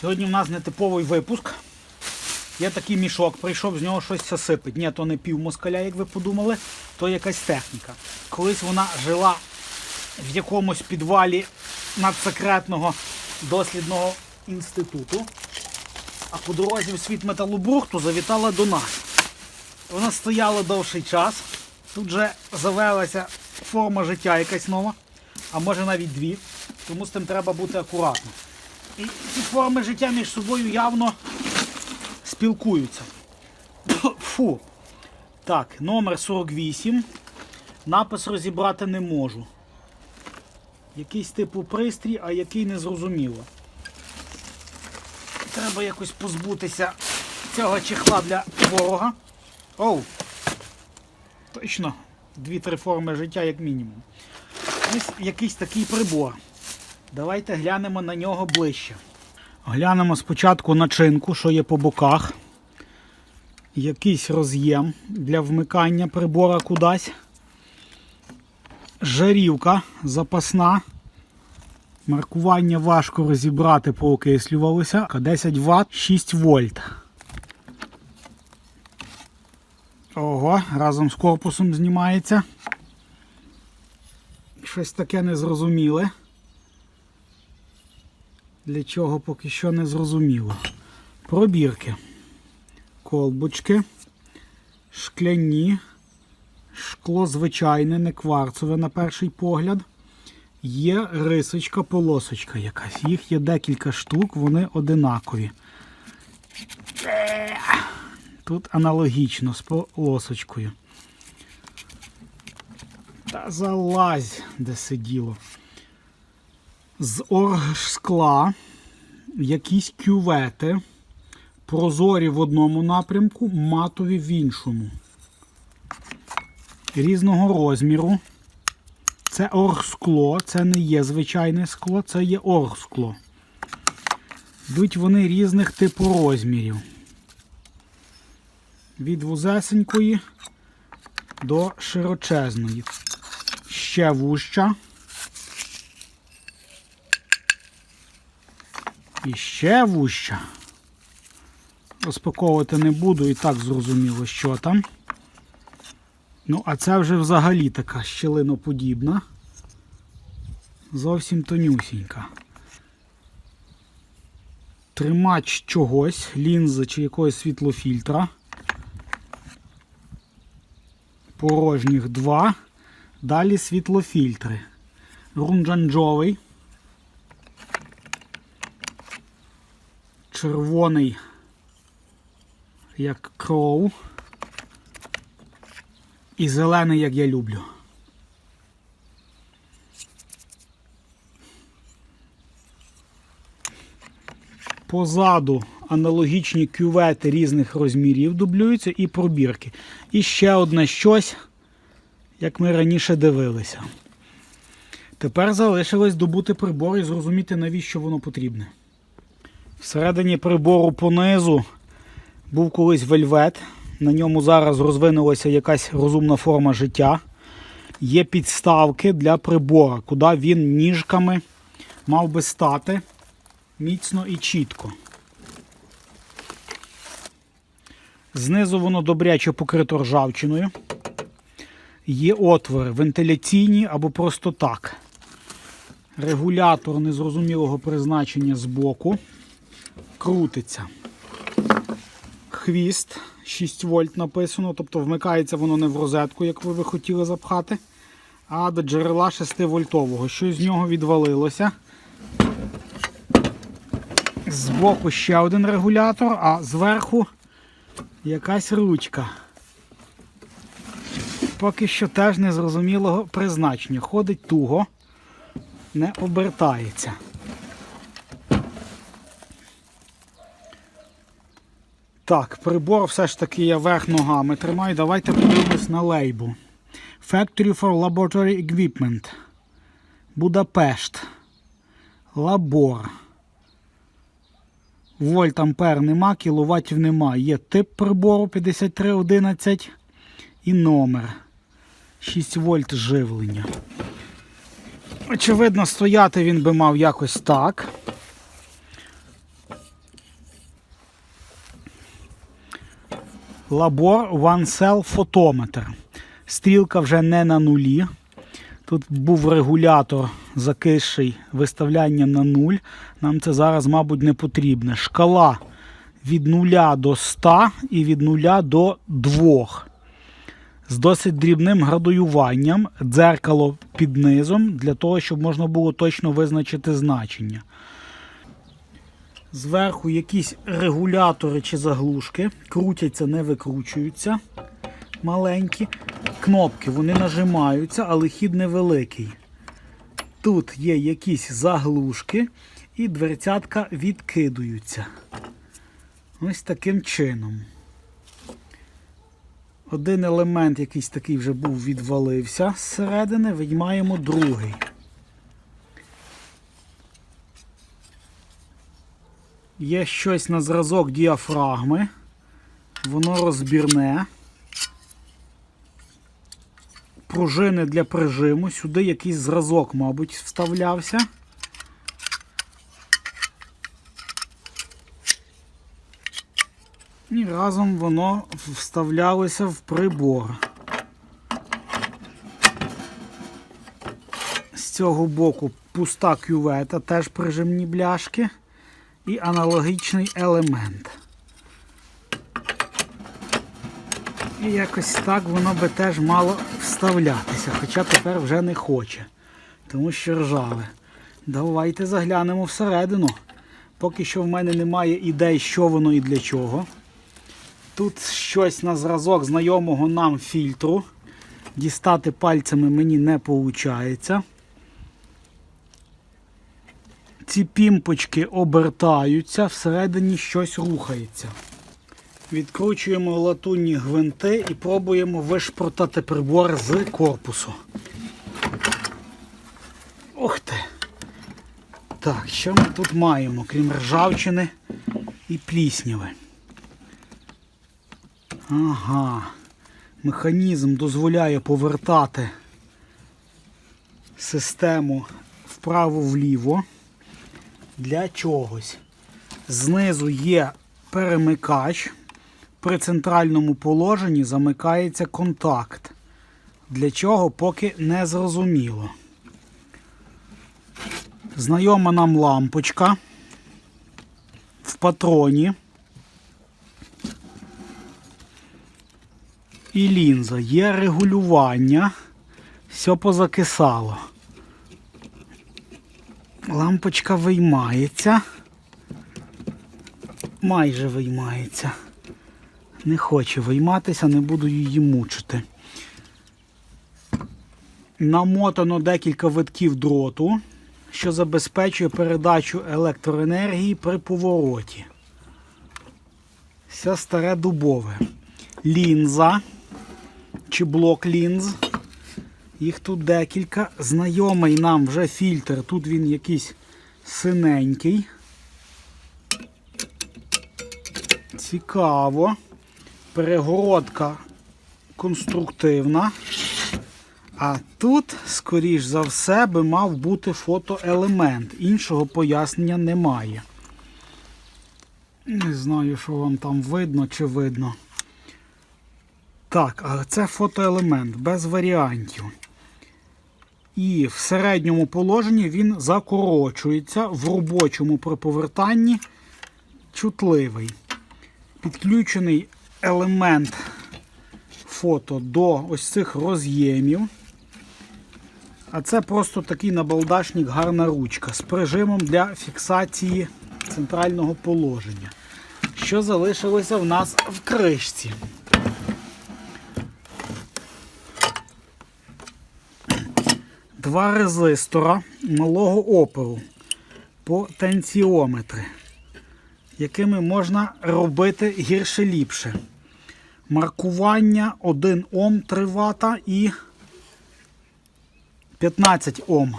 Сьогодні в нас нетиповий випуск. Є такий мішок, прийшов з нього щось сипить. Ні, то не пів москаля, як ви подумали, то якась техніка. Колись вона жила в якомусь підвалі надсекретного дослідного інституту, а по дорозі в світ металобрухту завітала до нас. Вона стояла довший час. Тут же завелася форма життя якась нова, а може навіть дві. Тому з тим треба бути акуратним. І ці форми життя між собою явно спілкуються. Фу. Так, номер 48. Напис розібрати не можу. Якийсь типу пристрій, а який не зрозуміло. Треба якось позбутися цього чехла для ворога. Оу! Точно, дві-три форми життя, як мінімум. Ось якийсь такий прибор. Давайте глянемо на нього ближче. Глянемо спочатку начинку, що є по боках. Якийсь роз'єм для вмикання прибора кудись. Жарівка запасна. Маркування важко розібрати, поокислювалося. 10 Вт, 6 вольт. Ого, разом з корпусом знімається. Щось таке незрозуміле. Для чого поки що не зрозуміло. Пробірки. Колбочки. Шкляні. Шкло звичайне, не кварцове на перший погляд. Є рисочка, полосочка якась. Їх є декілька штук, вони одинакові. Тут аналогічно з полосочкою. Та залазь, де сиділо. З оргшкла якісь кювети. Прозорі в одному напрямку, матові в іншому. Різного розміру. Це оргскло, це не є звичайне скло, це є оргскло. Йдуть вони різних типу розмірів. Від вузесенької до широчезної. Ще вуща. І ще вуща. Розпаковувати не буду і так зрозуміло, що там. Ну, а це вже взагалі така щелиноподібна. Зовсім тонюсінька. Тримач чогось, лінзи чи якогось світлофільтра. Порожніх два. Далі світлофільтри. Рунджанджовий. Червоний, як кроу. І зелений, як я люблю. Позаду аналогічні кювети різних розмірів дублюються і пробірки. І ще одне щось, як ми раніше дивилися. Тепер залишилось добути прибор і зрозуміти, навіщо воно потрібне. Всередині прибору понизу був колись вельвет. На ньому зараз розвинулася якась розумна форма життя. Є підставки для прибора, куди він ніжками мав би стати міцно і чітко. Знизу воно добряче покрито ржавчиною. Є отвори вентиляційні або просто так. Регулятор незрозумілого призначення збоку. Крутиться. Хвіст 6 вольт написано, тобто вмикається воно не в розетку, як ви би хотіли запхати, а до джерела 6 вольтового. Щось з нього відвалилося. Збоку ще один регулятор, а зверху якась ручка. Поки що теж незрозумілого призначення. Ходить туго, не обертається. Так, прибор все ж таки я верх ногами тримаю. Давайте подивимось на лейбу. Factory for Laboratory Equipment. Будапешт. Лабор. Вольт ампер нема, кіловатів нема. Є тип прибору 5311 і номер. 6 вольт живлення. Очевидно, стояти він би мав якось так. Labor One Cell фотометр. Стрілка вже не на нулі. Тут був регулятор закисший виставляння на нуль. Нам це зараз, мабуть, не потрібне. Шкала від 0 до 100 і від 0 до 2. З досить дрібним градуюванням, дзеркало під низом, для того, щоб можна було точно визначити значення. Зверху якісь регулятори чи заглушки, крутяться, не викручуються. Маленькі. Кнопки вони нажимаються, але хід невеликий. Тут є якісь заглушки і дверцятка відкидуються. Ось таким чином. Один елемент якийсь такий вже був відвалився зсередини, виймаємо другий. Є щось на зразок діафрагми. Воно розбірне. Пружини для прижиму. Сюди якийсь зразок, мабуть, вставлявся. І разом воно вставлялося в прибор. З цього боку пуста кювета, теж прижимні бляшки і аналогічний елемент. І якось так воно би теж мало вставлятися, хоча тепер вже не хоче, тому що ржаве. Давайте заглянемо всередину. Поки що в мене немає ідей, що воно і для чого. Тут щось на зразок знайомого нам фільтру. Дістати пальцями мені не виходить. Ці пімпочки обертаються, всередині щось рухається. Відкручуємо латунні гвинти і пробуємо вишпротати прибор з корпусу. Ох ти! Так, що ми тут маємо, крім ржавчини і плісняви? Ага. Механізм дозволяє повертати систему вправо-вліво для чогось. Знизу є перемикач. При центральному положенні замикається контакт. Для чого поки не зрозуміло. Знайома нам лампочка в патроні. І лінза. Є регулювання. Все позакисало. Лампочка виймається. Майже виймається. Не хоче вийматися, не буду її мучити. Намотано декілька витків дроту, що забезпечує передачу електроенергії при повороті. Все старе дубове. Лінза чи блок лінз. Їх тут декілька. Знайомий нам вже фільтр. Тут він якийсь синенький. Цікаво. Перегородка конструктивна. А тут, скоріш за все, би мав бути фотоелемент. Іншого пояснення немає. Не знаю, що вам там видно чи видно. Так, а це фотоелемент без варіантів. І в середньому положенні він закорочується, в робочому при повертанні чутливий. Підключений елемент фото до ось цих роз'ємів. А це просто такий набалдашник, гарна ручка з прижимом для фіксації центрального положення. Що залишилося в нас в кришці. Два резистора малого опору потенціометри, якими можна робити гірше ліпше. Маркування 1 Ом 3 Вт і 15 Ом.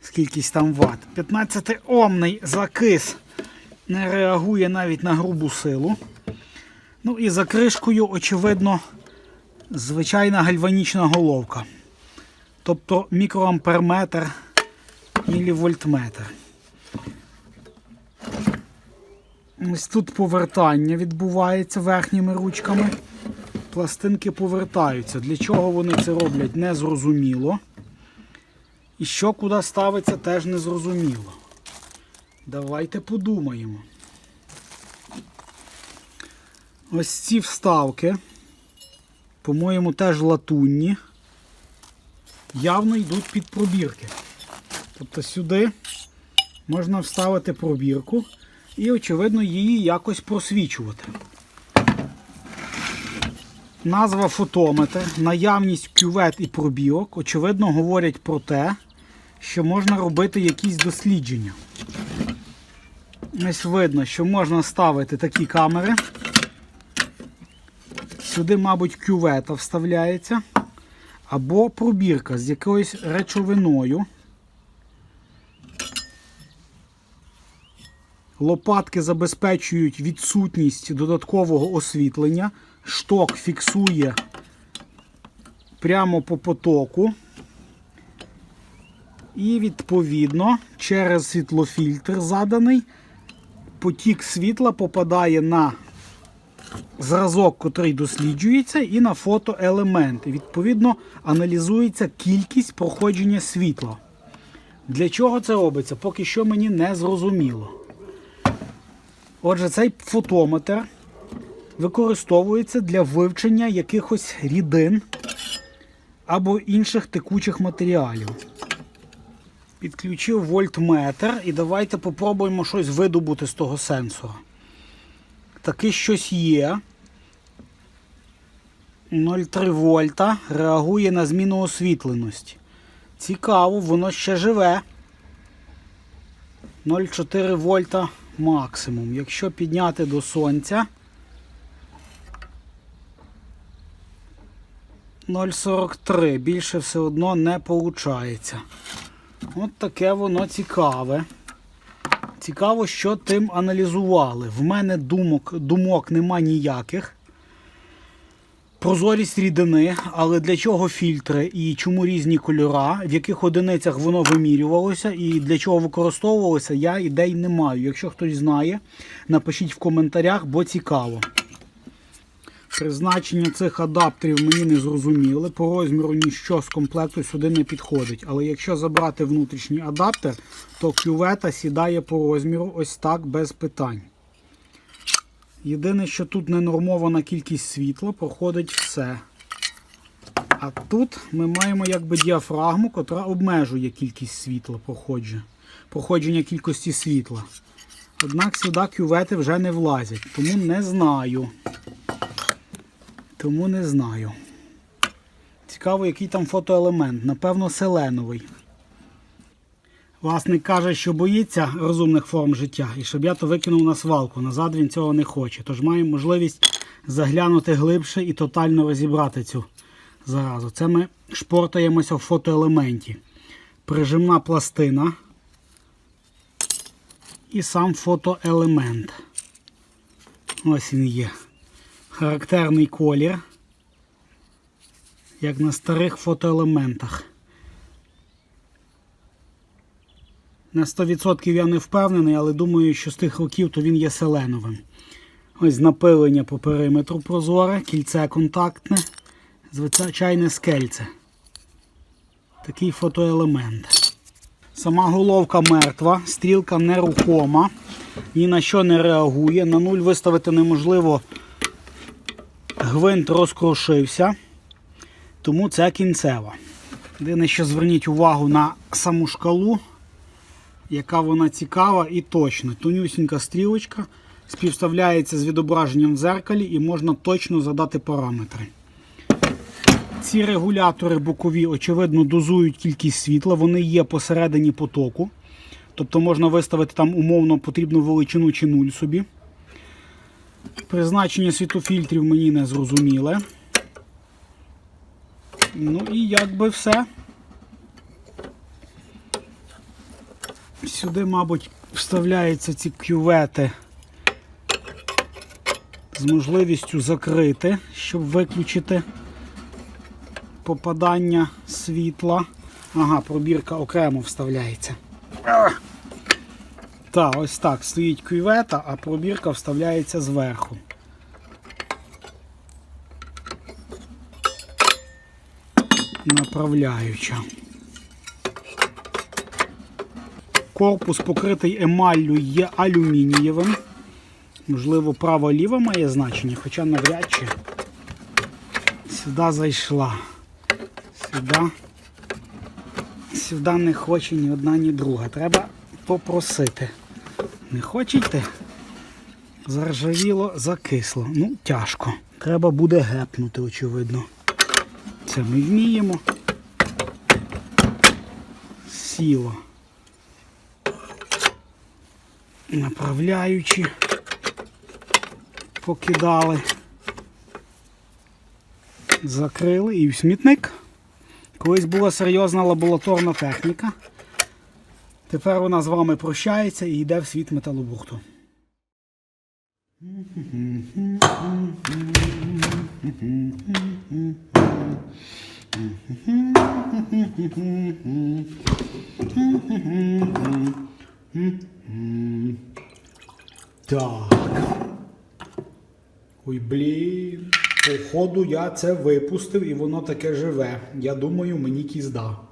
Скількись там ватт. 15 омний закис не реагує навіть на грубу силу. Ну і за кришкою, очевидно, звичайна гальванічна головка. Тобто мікроамперметр і вольтметр. Ось тут повертання відбувається верхніми ручками. Пластинки повертаються. Для чого вони це роблять, не зрозуміло. І що куди ставиться, теж не зрозуміло. Давайте подумаємо. Ось ці вставки, по-моєму, теж латунні, явно йдуть під пробірки. Тобто сюди можна вставити пробірку і, очевидно, її якось просвічувати. Назва фотометр, наявність кювет і пробірок, очевидно, говорять про те, що можна робити якісь дослідження. Ось видно, що можна ставити такі камери. Сюди, мабуть, кювета вставляється. Або пробірка з якоюсь речовиною. Лопатки забезпечують відсутність додаткового освітлення. Шток фіксує прямо по потоку. І відповідно через світлофільтр заданий потік світла попадає на зразок, котрий досліджується, і на фотоелементи. Відповідно, аналізується кількість проходження світла. Для чого це робиться? Поки що мені не зрозуміло. Отже, цей фотометр використовується для вивчення якихось рідин або інших текучих матеріалів. Підключив вольтметр і давайте попробуємо щось видобути з того сенсора. Таки щось є. 0,3 вольта реагує на зміну освітленості. Цікаво, воно ще живе. 0,4 вольта максимум. Якщо підняти до сонця 0,43. Більше все одно не виходить. От таке воно цікаве. Цікаво, що тим аналізували. В мене думок, думок нема ніяких. Прозорість рідини, але для чого фільтри і чому різні кольора, в яких одиницях воно вимірювалося і для чого використовувалося, я ідей не маю. Якщо хтось знає, напишіть в коментарях, бо цікаво. Призначення цих адаптерів мені не зрозуміли. По розміру ніщо з комплекту сюди не підходить. Але якщо забрати внутрішній адаптер, то кювета сідає по розміру ось так без питань. Єдине, що тут ненормована кількість світла, проходить все. А тут ми маємо якби діафрагму, котра обмежує кількість світла проходження, проходження кількості світла. Однак сюди кювети вже не влазять, тому не знаю. Тому не знаю. Цікаво, який там фотоелемент. Напевно, селеновий. Власник каже, що боїться розумних форм життя і щоб я то викинув на свалку. Назад він цього не хоче. Тож маємо можливість заглянути глибше і тотально розібрати цю заразу. Це ми шпортаємося в фотоелементі. Прижимна пластина і сам фотоелемент. Ось він є. Характерний колір, як на старих фотоелементах. На 100% я не впевнений, але думаю, що з тих років то він є селеновим. Ось напилення по периметру прозоре, кільце контактне, звичайне скельце. Такий фотоелемент. Сама головка мертва, стрілка нерухома, ні на що не реагує. На нуль виставити неможливо, гвинт розкрошився, тому це кінцева. Єдине, що зверніть увагу на саму шкалу яка вона цікава і точна. Тонюсінька стрілочка співставляється з відображенням в зеркалі і можна точно задати параметри. Ці регулятори бокові, очевидно, дозують кількість світла, вони є посередині потоку. Тобто можна виставити там умовно потрібну величину чи нуль собі. Призначення світофільтрів мені не зрозуміле. Ну і якби все. Сюди, мабуть, вставляються ці кювети з можливістю закрити, щоб виключити попадання світла. Ага, пробірка окремо вставляється. Так, ось так стоїть кювета, а пробірка вставляється зверху. Направляюча. Корпус покритий емаллю є алюмінієвим. Можливо, право-ліве має значення, хоча навряд чи. Сюди зайшла. Сюди. Сюди не хоче ні одна, ні друга. Треба попросити. Не хочете? Заржавіло, закисло. Ну, тяжко. Треба буде гепнути, очевидно. Це ми вміємо. Сіло. Направляючи. Покидали. Закрили і в смітник. Колись була серйозна лабораторна техніка. Тепер вона з вами прощається і йде в світ металобрухту. Так. Ой, блін. Походу я це випустив і воно таке живе. Я думаю, мені кізда.